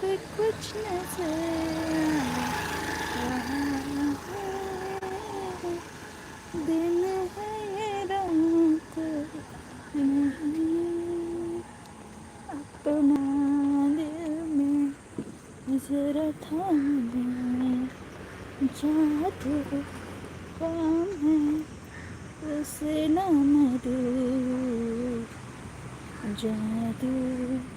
पे कुछ नजर रहा है दिन है रात नहीं अपना दिल में जरा थाम जादू काम है उसे नाम मरू जादू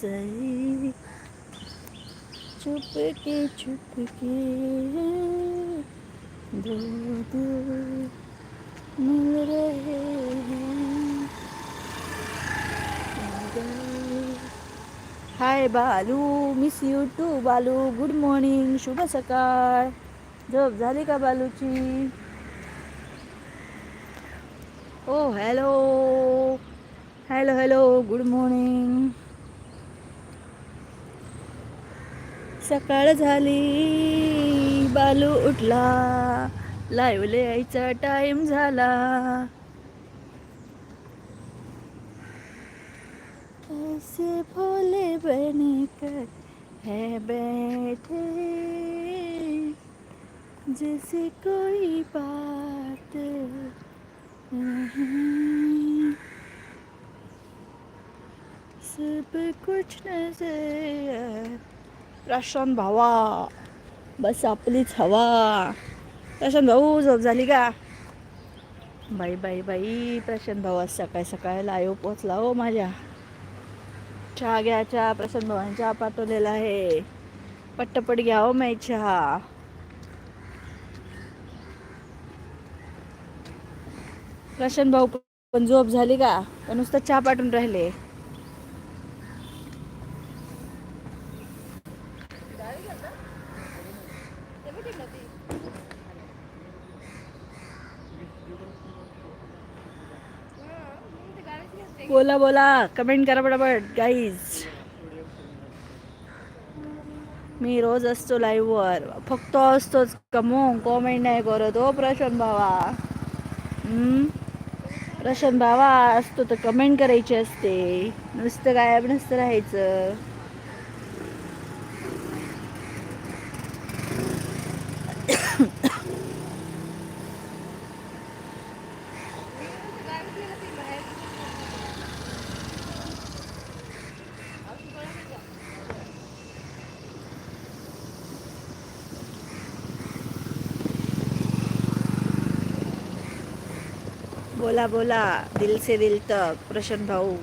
सही चुप के चुप के दो दो मिल रहे हैं hi Balu miss you too Balu good morning शुभ सकाळ झोप झाली का बालूची ओ hello hello hello good morning सकाळ झाली. बालू उठला. लाईव्ह यायचा टाइम झाला. ऐसे भोले बने कर है बैठे? जैसे कोई बात सब कुछ नजर प्रशांत भावा बस आपलीच हवा. प्रशांत भाऊ झोप झाली का? बाई बाई बाई प्रशांत भाऊ आज सकाळी सकाळी लाईव्ह पोचला हो माझ्या. चहा घ्या चहा प्रशांत भावाने पाठवलेला आहे. पट्टपट घ्या हो मै चहा. प्रशांत भाऊ पण झोप झाली का? पण नुसतं चहा पाठवून राहिले. बोला बोला. कमेंट करा पटापट गाईज मी रोज असतो लाईव्हवर फक्त असतोच. कमवून कमेंट नाही करत हो प्रशांत भावा. हम्म? प्रशांत भावा असतो तर कमेंट करायची असते. नुसतं गायब नसतं राहायचं. बोला बोला. दिल से दिल तक. प्रशन भाऊ.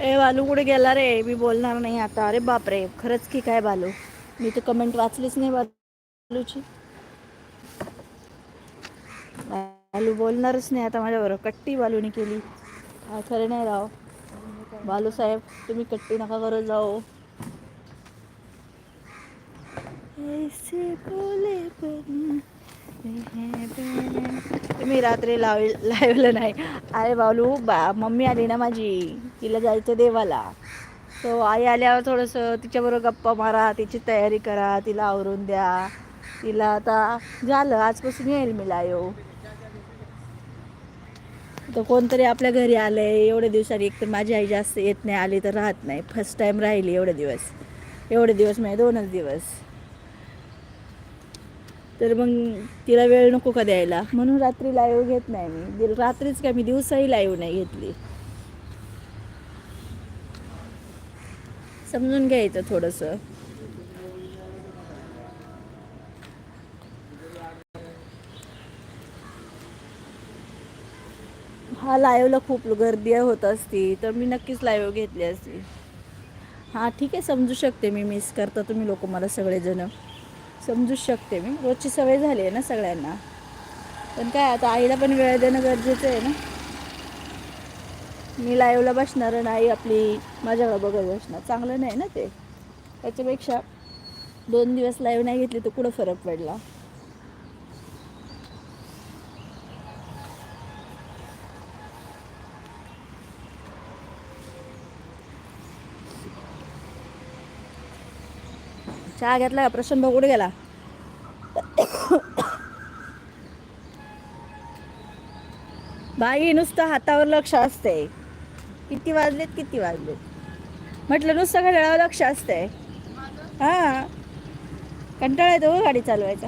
ए बालू कुठे गेला रे? मी बोलणार नाही आता. अरे बापरे. खरंच की काय बालू? मी तर कमेंट वाचलीच नाही बालूची. बालू बोलणारच नाही आता माझ्याबरोबर. कट्टी बालूने केली. खरं नाही राव. बालू साहेब तुम्ही कट्टी नका करत जाओ ऐसे बोले बन रात्री लाव लावलं नाही. अरे बालू बा मम्मी आली ना माझी. तिला जायचं देवाला. सो आई आल्यावर थोडंसं तिच्याबरोबर गप्पा मारा तिची तयारी करा तिला आवरून द्या. तिला आता झालं आजपासून येईल मी लायो. तर कोणतरी आपल्या घरी आलं आहे एवढ्या दिवसांनी एक तर माझी आई जास्त येत नाही आली तर राहत नाही. फर्स्ट टाईम राहिली एवढे दिवस. एवढे दिवस म्हणजे दोनच दिवस. तर मग तिला वेळ नको का द्यायला? म्हणून रात्री लाईव्ह घेत नाही मी. रात्रीच काय मी दिवसाही लाईव्ह नाही घेतली. समजून घ्यायचं थोडंसं. हा लाईव्हला खूप गर्दी होत असती तर मी नक्कीच लाईव्ह घेतली असती. हां ठीक आहे समजू शकते मी मिस करता तुम्ही लोक मला सगळेजण. समजूच शकते मी. रोजची सवय झाली आहे ना सगळ्यांना. पण काय आता आईला पण वेळ देणं गरजेचं आहे ना. मी लाईवला बसणार आणि आई आपली माझ्याकडे बघत बसणार. चांगलं नाही ना ते. त्याच्यापेक्षा दोन दिवस लाईव्ह नाही घेतली तर कुठं फरक पडला? चहा घेतला का? प्रशांत भाऊ कुठे गेला? बाई नुसतं हातावर लक्ष असते किती वाजलेत किती वाजलेत? म्हटलं नुसतं घड्याळावर लक्ष असते हा. कंटाळा येतो गाडी चालवायचा.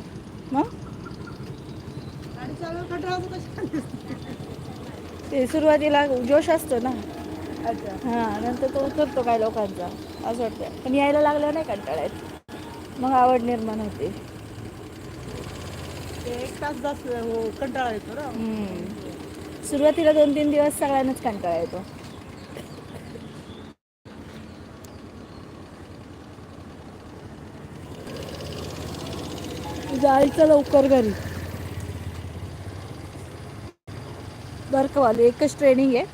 मग? कंटाळा ते सुरुवातीला जोश असतो ना. हां नंतर तो उतरतो काय लोकांचा असं वाटतं पण यायला लागलं नाही कंटाळ्यात मग आवड निर्माण होते. एक तास जास्त हो कंटाळा येतो ना. हम्म. सुरुवातीला दोन तीन दिवस सगळ्यांनाच कंटाळा येतो. जायचं लवकर घरी. बरं का वालू एकच ट्रेनिंग आहे.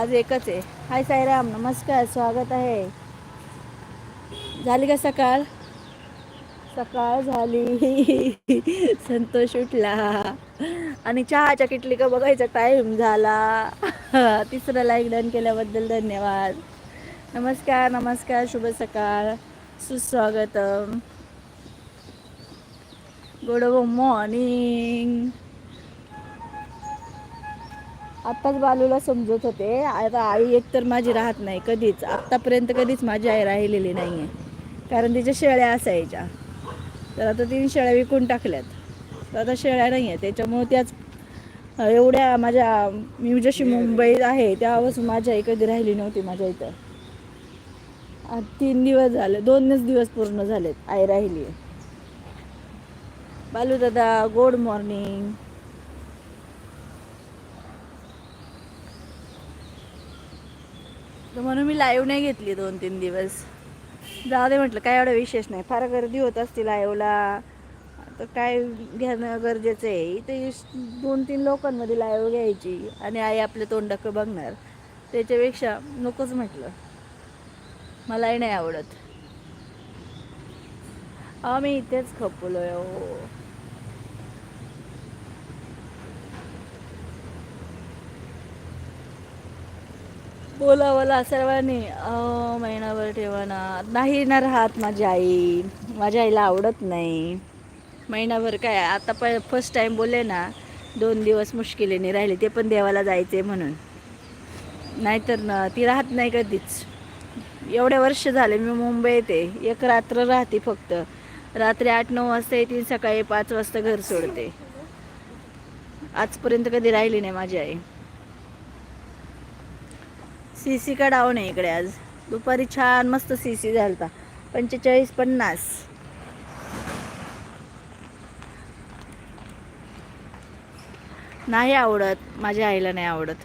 आज एकच आहे. हाय साईराम नमस्कार स्वागत आहे. झाली का सकाळ? सकाळ झाली. संतोष उठला. आणि चहाच्या किटली का बघायचा टाईम झाला. तिसरं लाईक डन केल्याबद्दल धन्यवाद. नमस्कार नमस्कार शुभ सकाळ. सुस्वागतम. गुड मॉर्निंग आत्ताच बालूला समजत होते. आता आई एकतर माझी राहत नाही कधीच. आत्तापर्यंत कधीच माझी आई राहिलेली नाही आहे कारण तिच्या शेळ्या असायच्या. तर आता तीन शेळ्या विकून टाकल्यात. तर आता शेळ्या नाही आहेत. त्याच्यामुळे त्याच एवढ्या माझ्या मी जशी मुंबईत आहे त्यापासून माझ्या इकडे कधी राहिली नव्हती माझ्या इथं. आज तीन दिवस झाले दोनच दिवस पूर्ण झालेत आई राहिली. आहे बालू दादा गुड मॉर्निंग. तर म्हणून मी लाईव्ह नाही घेतली दोन तीन दिवस. जाऊ दे म्हटलं काय एवढं विशेष नाही. फार गर्दी होत असते लाईव्हला तर काय घेणं गरजेचं आहे? इथे दोन तीन लोकांमध्ये लाईव्ह घ्यायची आणि आई आपलं तोंडाकडे बघणार. त्याच्यापेक्षा नकोच म्हटलं. मलाही नाही आवडत. अहो मी इथेच खपलोय बोलावला सर्वांनी. अहो महिनाभर ठेवा ना नाही ना राहत माझी आई. माझ्या आईला आवडत नाही. महिनाभर काय आता प फर्स्ट टाईम बोलले ना दोन दिवस मुश्किलीने राहिले ते पण देवाला जायचे म्हणून. नाहीतर ना ती राहत नाही कधीच. एवढे वर्ष झाले मी मुंबईत आहे. एक रात्र राहते फक्त. रात्री आठ नऊ वाजता येते सकाळी पाच वाजता घर सोडते. आजपर्यंत कधी राहिली नाही माझी आई. सी सी का डाऊन आहे इकडे आज. दुपारी छान मस्त सी सी झालता. पंचेचाळीस पन्नास. नाही आवडत. माझ्या आईला नाही आवडत.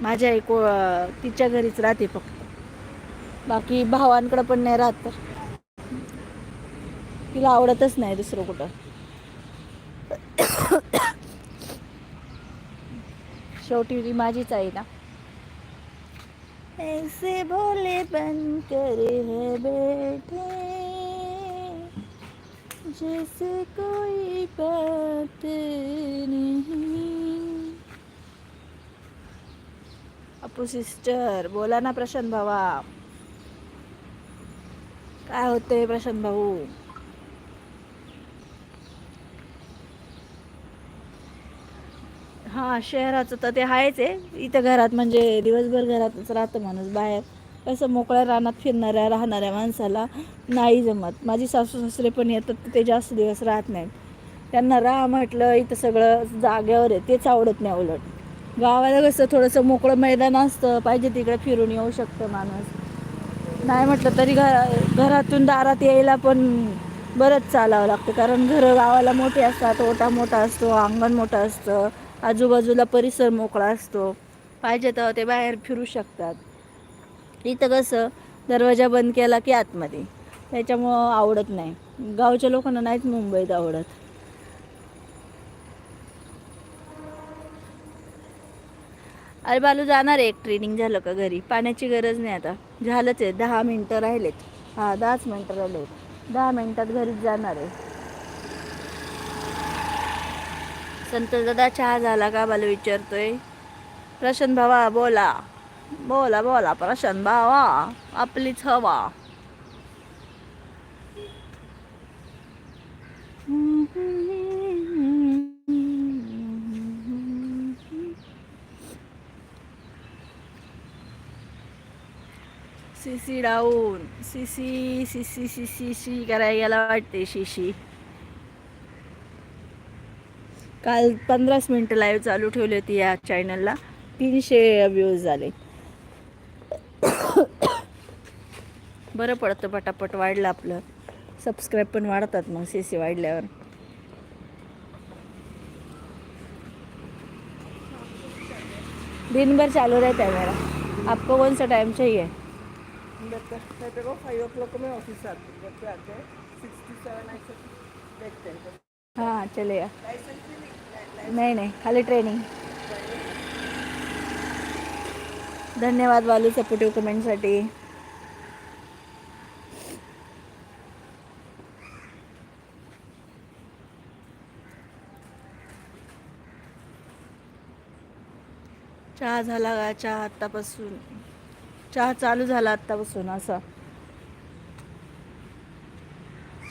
माझी आई को तिच्या घरीच राहते फक्त. बाकी भावांकडं पण नाही राहत तर. तिला आवडतच नाही दुसरं कुठं. शेवटी ती माझीच आई ना. ऐसे भोले बन कर है बैठे। जैसे कोई बात नहीं। अपू सिस्टर बोला ना प्रशांत भावा। काय होते प्रशांत भाऊ? हां शहराचं तर ते आहेच आहे. इथं घरात म्हणजे दिवसभर घरातच राहतं माणूस बाहेर. कसं मोकळ्या रानात फिरणाऱ्या राहणाऱ्या माणसाला नाही जमत. माझी सासू सासरे पण येतात ते जास्त दिवस राहत नाहीत. त्यांना राहा म्हटलं इथं सगळं जाग्यावर आहे तेच आवडत नाही उलट. गावाला कसं थोडंसं मोकळं मैदान असतं पाहिजे तिकडे फिरून येऊ शकतं माणूस. नाही म्हटलं तरी घरा घरातून दारात यायला पण बरंच चालावं लागतं. कारण घरं गावाला मोठी असतात ओटा मोठा असतो अंगण मोठं असतं. आजूबाजूला परिसर मोकळा असतो. पाहिजे तेव्हा ते बाहेर फिरू शकतात. इथं कसं दरवाजा बंद केला की आतमध्ये. त्याच्यामुळं आवडत नाही. गावच्या लोकांना नाहीच मुंबईत आवडत. अरे बालू जाणार आहे एक ट्रेनिंग झालं का घरी? पाण्याची गरज नाही आता. झालंच आहे. दहा मिनटं राहिलेत. हां दहाच मिनटं राहिले दहा मिनटात घरीच जाणार आहे. संत दादा चहा झाला का मला विचारतोय? प्रशांत भावा बोला. बोला बोला प्रशांत भावा. आपलीच हवा. CC down. सिसी सिसी सिसी शी करायला वाटते शिशी काल पंधराच मिनटं लाईव्ह चालू ठेवली होती या चॅनलला तीनशे व्ह्यूज झाले. बरं पडतं पटापट वाढलं आपलं. सबस्क्राईब पण वाढतात मग सी सी वाढल्यावर. दिन भर चालू रहता है मेरा आपको कौन सा टाइम चाहिए? फाइव ओ क्लॉक में ऑफिस आते हैं हाँ चलेगा. नाही नाही. खाली ट्रेनिंग धन्यवाद वालू सपोर्टिव्ह कमेंटसाठी चहा झाला का? चहा आत्तापासून. चहा चालू झाला आत्तापासून असा.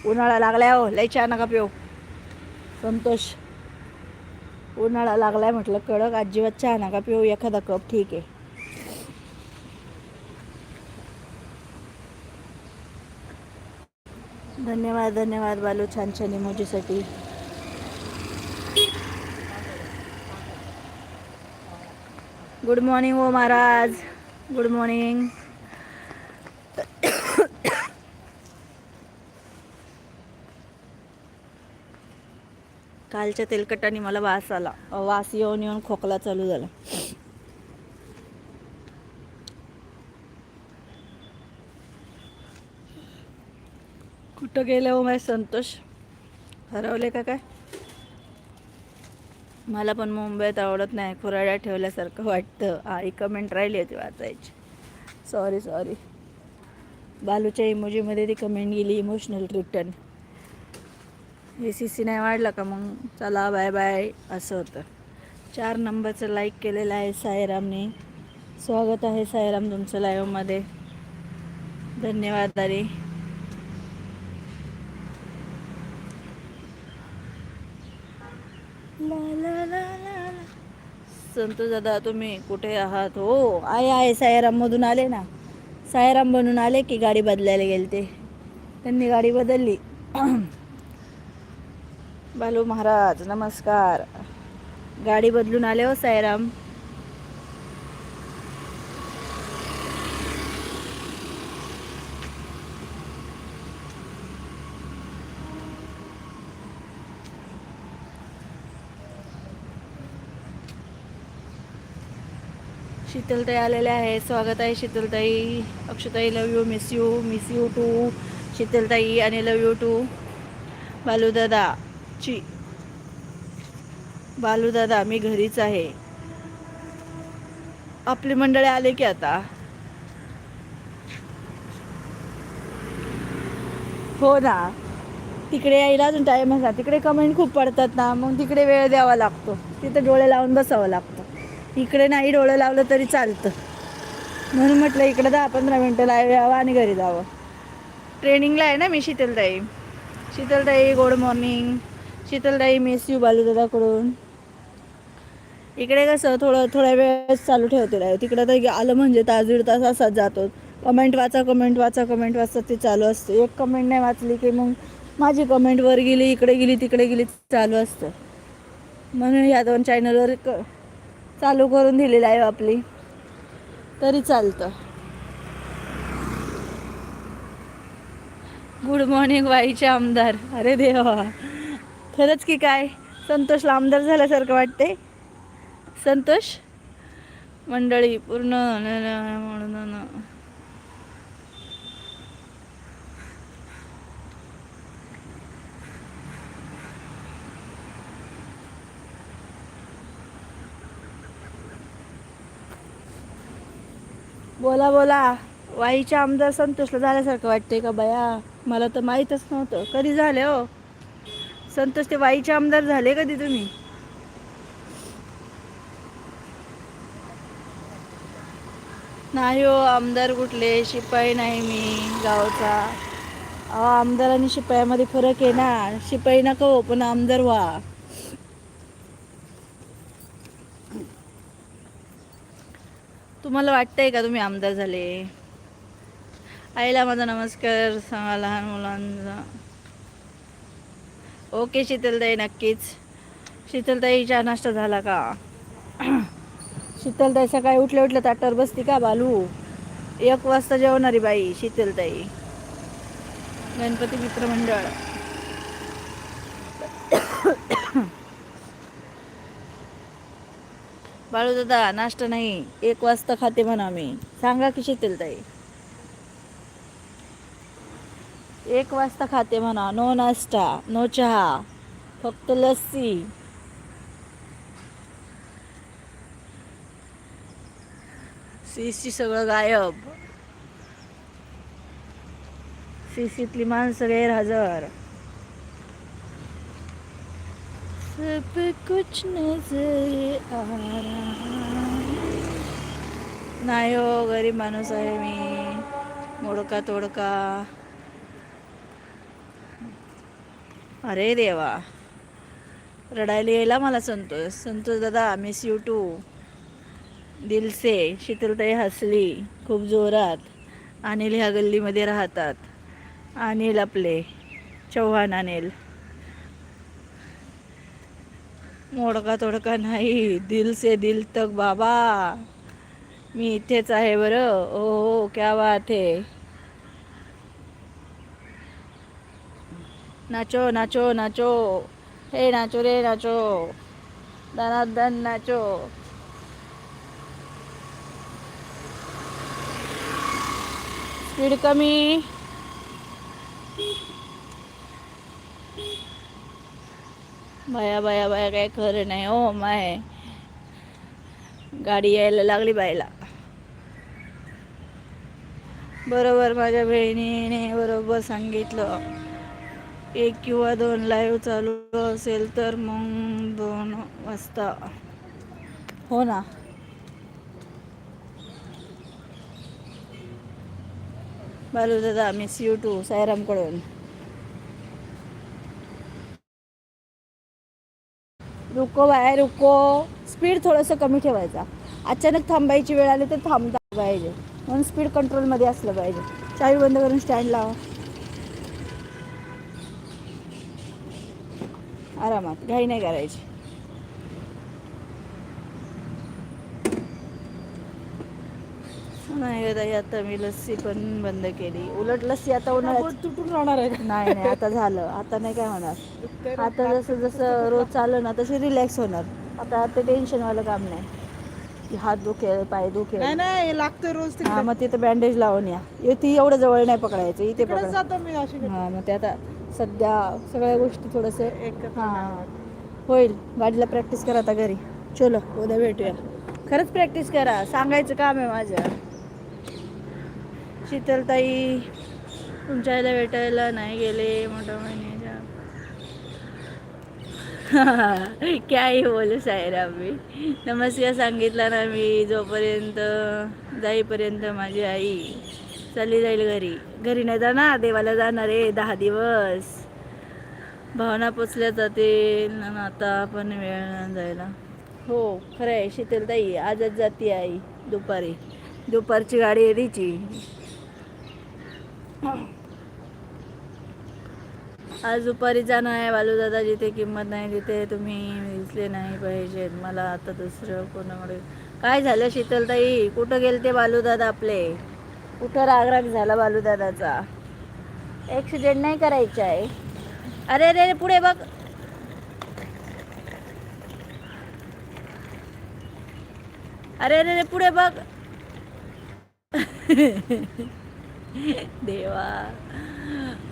उन्हाळा लागलाय हो. लय चहा नका पिऊ. संतोष. उन्हाळा लागलाय म्हटलं कडक अजिबात चहा नका पिऊ एखादा कप ठीक आहे. धन्यवाद धन्यवाद बालू छान छान इमोजीसाठी गुड मॉर्निंग हो महाराज. गुड मॉर्निंग कालच्या तेलकटाने मला वास आला. वास येऊन येऊन खोकला चालू झाला. कुठं गेले हो माझे संतोष? हरवले का काय? मला पण मुंबईत आवडत नाही. खुराड्या ठेवल्यासारखं वाटतं. हा कमेंट राहिली होती वाचायची. सॉरी सॉरी बालूच्या इमोजीमध्ये ती कमेंट गेली emotional return A C C नाही वाढला का मग? चला बाय बाय असं होतं. चार नंबरचं लाईक केलेलं आहे साईरामने. स्वागत आहे साईराम तुमचं लाईव्हमध्ये धन्यवाद अरे संतोष दादा तुम्ही कुठे आहात? हो आहे आहे सायराममधून आले ना. सायराम बनून आले की गाडी बदलायला गेले ते त्यांनी गाडी बदलली. बालू महाराज नमस्कार. गाडी बदलून आले हो सायराम शीतलताई आलेल्या आहे. स्वागत आहे शीतलताई. अक्षताई love you miss you miss you too Sheetaltai आणि लव यू टू बालूदादा ची बालूदादा मी घरीच आहे. आपली मंडळी आले की आता? हो ना. तिकडे यायला अजून टाईम असा तिकडे कमेंट खूप पडतात ना. मग तिकडे वेळ द्यावा लागतो. तिथं डोळे लावून बसावं लागतं. इकडे नाही डोळे लावलं तरी चालतं. म्हणून म्हटलं इकडे दहा पंधरा मिनटं लाव यावं आणि घरी जावं. ट्रेनिंगला आहे ना मी शीतलताई. शीतलताई गुड मॉर्निंग शीतलताई मिस यू बालूदादाकडून. इकडे कसं थोडं थोड्या वेळ चालू ठेवते आहे तिकडं तर आलं म्हणजे तास दीड तास असाच जातो. कमेंट वाचा कमेंट वाचा कमेंट वाचा ते चालू असते. एक कमेंट नाही वाचली की मग माझी कमेंट वर गेली इकडे गेली तिकडे गेली चालू असतं. म्हणून या दोन चॅनलवर क चालू करून दिलेली आहे आपली. तरी चालतं. गुड मॉर्निंग वाईचे आमदार. अरे देवा. खरंच की काय? संतोषला आमदार झाल्यासारखं वाटते संतोष? मंडळी पूर्ण न- म्हणून बोला बोला. वाईच्या आमदार संतोषला झाल्यासारखं वाटते का बया? मला तर माहीतच नव्हतं. कधी झाले हो? संतोष ते वाईचे आमदार झाले कधी तुम्ही? नाही हो आमदार कुठले? शिपाई नाही मी गावचा. अहो, आमदार आणि शिपायामध्ये फरक आहे ना. शिपाई नका हो पण आमदार व्हा. तुम्हाला वाटतंय का तुम्ही आमदार झाले? आईला माझा नमस्कार सांगा लहान मुलांचा. ओके शीतलताई नक्कीच. शीतलताईचा नाश्ता झाला का? शीतलताई सकाळी उठल्या उठल्या ताटावर बसती का बालू? एक वाजता जेवणारी बाई शीतलताई. गणपती मित्र मंडळ. बाळू दादा नाश्ता नाही. एक वाजता खाते म्हणा मी सांगा की शीतलताई. एक वाजता खाते म्हणा. नो नाश्ता नो चहा फक्त लस्सी. सीसी सगळं गायब. सीसीतली माणसं गैरहजर. सब कुछ नजर आ रहा. नाही हो गरीब माणूस आहे मी. मोडका तोडका. अरे देवा. रडायला यायला मला संतोष. संतोष दादा मिस यू टू दिलसे शीतलताई हसली खूप जोरात. अनिल ह्या गल्लीमध्ये राहतात. अनिल आपले चव्हाण अनिल. मोडका तोडका नाही. दिल से दिल तक बाबा. मी इथेच आहे बरं. ओ हो क्या बात आहे नाचो नाचो नाचो. हे नाचो रे नाचो. दनादन नाचो. स्पीड कमी. बाया बाया बाया काय खरं नाही हो माय. गाडी यायला लागली बायला बरोबर माझ्या बहिणीने बरोबर सांगितलं. एक किंवा दोन लाईव्ह चालू असेल तर मग दोन वाजता. हो ना? बालू दादा मिस यू टू सायरामकडून. रुको बाय रुको. स्पीड थोडंसं कमी ठेवायचा. अचानक थांबायची वेळ आली तर थांबता पाहिजे. म्हणून स्पीड कंट्रोलमध्ये असलं पाहिजे. चावी बंद करून स्टँड लावा. आरामात घाई नाही करायची. नाही ताई आता मी लस्सी पण बंद केली. उलट लस्सी आता उन्हाळ्यात तुटून राहणार आहे नाही नाही आता झालं. आता नाही काय होणार. आता जसं जसं रोज चाललं ना तसे रिलॅक्स होणार. आता ते टेन्शनवालं काम नाही. की हात दुखेल पाय दुखेल. नाही लागतं रोज हा मग तिथं बँडेज लावून या. इथे एवढं जवळ नाही पकडायचं इथे पकड. जातो मी अशी हा मग ते आता सध्या सगळ्या गोष्टी थोडंसं हां. होईल. गाडीला प्रॅक्टिस करा आता घरी. चलो उद्या भेटूया. खरंच प्रॅक्टिस करा. सांगायचं काम आहे माझं. शीतलताई तुमच्या आईला भेटायला नाही गेले मोठ्या महिन्याच्या क्या बोलू सायराम मी. नमस्कार सांगितला ना मी जोपर्यंत जाईपर्यंत माझी आई. चालली जाईल घरी. घरी नाही जाणार देवाला जाणार आहे दहा दिवस. भावना पोचल्या जातील आता पण वेळ जायला. हो खरं आहे शीतलताई आजच जाते आई दुपारी. दुपारची गाडी आहे तिची. आज दुपारी जाणं आहे बालूदादा जिथे किंमत नाही तिथे तुम्ही दिसले नाही पाहिजेत मला आता दुसरं कोणाकडे काय झालं शीतलताई? कुठं गेले ते बालूदादा आपले? कुठं रागराग झाला बालूदादाचा ॲक्सिडेंट नाही करायचा आहे. अरे अरे अरे, पुढे बघ. अरे अरे अरे, पुढे बघ. देवा.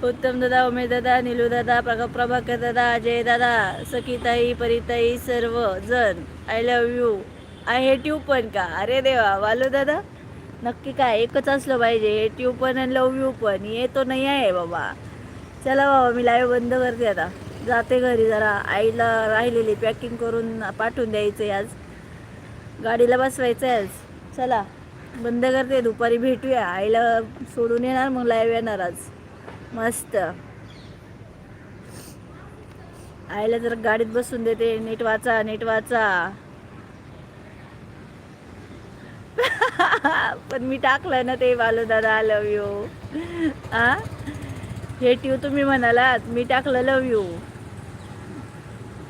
उत्तम दादा उमेश दादा निलू दादा प्रभा प्रभाकर दादा अजय दादा सखीताई परिताई सर्व जण I love you I hate you पण का? अरे देवा वालू दादा. नक्की काय एकच असलं पाहिजे. हे यू पण आणि लव यू पण. येतो नाही आहे बाबा. चला बाबा मी लाईव्ह बंद करते आता. जाते घरी जरा. आईला राहिलेली पॅकिंग करून पाठवून द्यायचं आज. गाडीला बसवायचं आहे आज. चला बंद करते. दुपारी भेटूया. आईला सोडून येणार मग लाईव्ह येणार आज. मस्त. आईला जर गाडीत बसून देते. नीट वाचा नीट वाचा. पण मी टाकलं ना ते बालू दादा लव यू आ? हे ट्यू तुम्ही म्हणालात मी टाकलं लव यू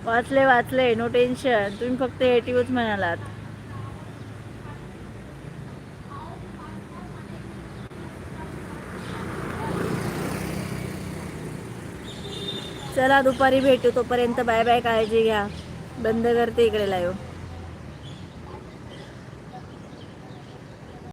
वाचले वाचले नो टेन्शन तुम्ही फक्त हे ट्यूच म्हणालात. चला दुपारी भेटू. तोपर्यंत बाय बाय काळजी घ्या. बंद करते इकडे लाईव्ह